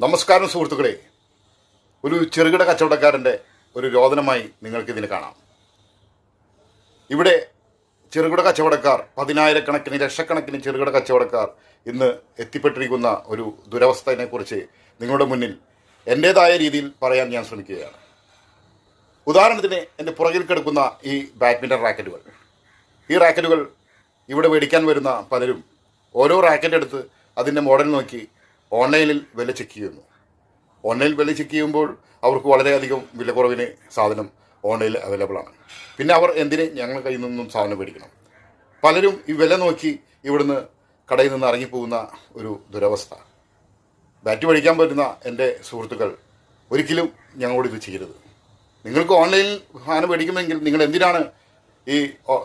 നമസ്കാരം സുഹൃത്തുക്കളെ. ഒരു ചെറുകിട കച്ചവടക്കാരന്റെ ഒരു രോദനമായി നിങ്ങൾക്കിതിന് കാണാം. ഇവിടെ ചെറുകിട കച്ചവടക്കാർ പതിനായിരക്കണക്കിന് ലക്ഷക്കണക്കിന് ചെറുകിട കച്ചവടക്കാർ ഇന്ന് എത്തിപ്പെട്ടിരിക്കുന്ന ഒരു ദുരവസ്ഥയെക്കുറിച്ച് നിങ്ങളുടെ മുന്നിൽ എന്റേതായ രീതിയിൽ പറയാൻ ഞാൻ ശ്രമിക്കുകയാണ്. ഉദാഹരണത്തിന് എന്റെ പുറകിൽ കിടക്കുന്ന ഈ ബാഡ്മിന്റൺ റാക്കറ്റുകൾ. ഈ റാക്കറ്റുകൾ ഇവിടെ മേടിക്കാൻ വരുന്ന പലരും ഓരോ റാക്കറ്റ് എടുത്ത് അതിന്റെ മോഡൽ നോക്കി ഓൺലൈനിൽ വില ചെക്ക് ചെയ്യുന്നു. ഓൺലൈൻ വില ചെക്ക് ചെയ്യുമ്പോൾ അവർക്ക് വളരെയധികം വില കുറവിന് സാധനം ഓൺലൈനിൽ അവൈലബിൾ ആണ്. പിന്നെ അവർ എന്തിന് ഞങ്ങളുടെ കയ്യിൽ നിന്നും സാധനം മേടിക്കണം? പലരും ഈ വില നോക്കി ഇവിടുന്ന് കടയിൽ നിന്ന് ഇറങ്ങിപ്പോകുന്ന ഒരു ദുരവസ്ഥ. ബാറ്റ് പഠിക്കാൻ പറ്റുന്ന എന്റെ സുഹൃത്തുക്കൾ ഒരിക്കലും ഞങ്ങളോട് ഇത് ചെയ്യരുത്. നിങ്ങൾക്ക് ഓൺലൈനിൽ സാധനം മേടിക്കുമെങ്കിൽ നിങ്ങൾ എന്തിനാണ് ഈ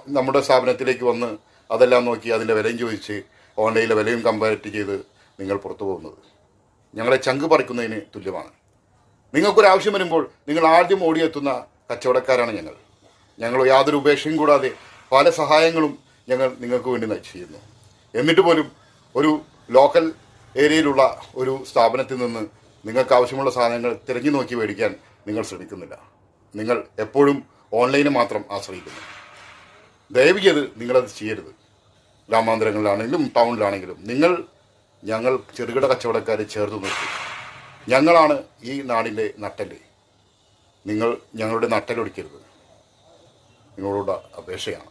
നമ്മുടെ സ്ഥാപനത്തിലേക്ക് വന്ന് അതെല്ലാം നോക്കി അതിന്റെ വിലയും ചോദിച്ച് ഓൺലൈനിലെ വിലയും കമ്പാരിറ്റ് ചെയ്ത് നിങ്ങൾ പുറത്തു പോകുന്നത്. ഞങ്ങളെ ചങ്ക് പറിക്കുന്നതിന് തുല്യമാണ്. നിങ്ങൾക്കൊരു ആവശ്യം വരുമ്പോൾ നിങ്ങൾ ആദ്യം ഓടിയെത്തുന്ന കച്ചവടക്കാരാണ് ഞങ്ങൾ. ഞങ്ങൾ യാതൊരു ഉപേക്ഷയും കൂടാതെ പല സഹായങ്ങളും ഞങ്ങൾ നിങ്ങൾക്ക് വേണ്ടി ചെയ്യുന്നു എന്നിട്ട് പോലും ഒരു ലോക്കൽ ഏരിയയിലുള്ള ഒരു സ്ഥാപനത്തിൽ നിന്ന് നിങ്ങൾക്ക് ആവശ്യമുള്ള സാധനങ്ങൾ തിരഞ്ഞു നോക്കി മേടിക്കാൻ നിങ്ങൾ ശ്രമിക്കുന്നില്ല. നിങ്ങൾ എപ്പോഴും ഓൺലൈനെ മാത്രം ആശ്രയിക്കുന്നു. ദയവ് നിങ്ങളത് ചെയ്യരുത്. ഗ്രാമാന്തരങ്ങളിലാണെങ്കിലും ടൗണിലാണെങ്കിലും നിങ്ങൾ ഞങ്ങൾ ചെറുകിട കച്ചവടക്കാരെ ചേർത്ത് നിർത്തി. ഞങ്ങളാണ് ഈ നാടിന്റെ നട്ടൽ നിങ്ങൾ ഞങ്ങളുടെ നട്ടലൊടിക്കരുത് നിങ്ങളോട് അപേക്ഷയാണ്.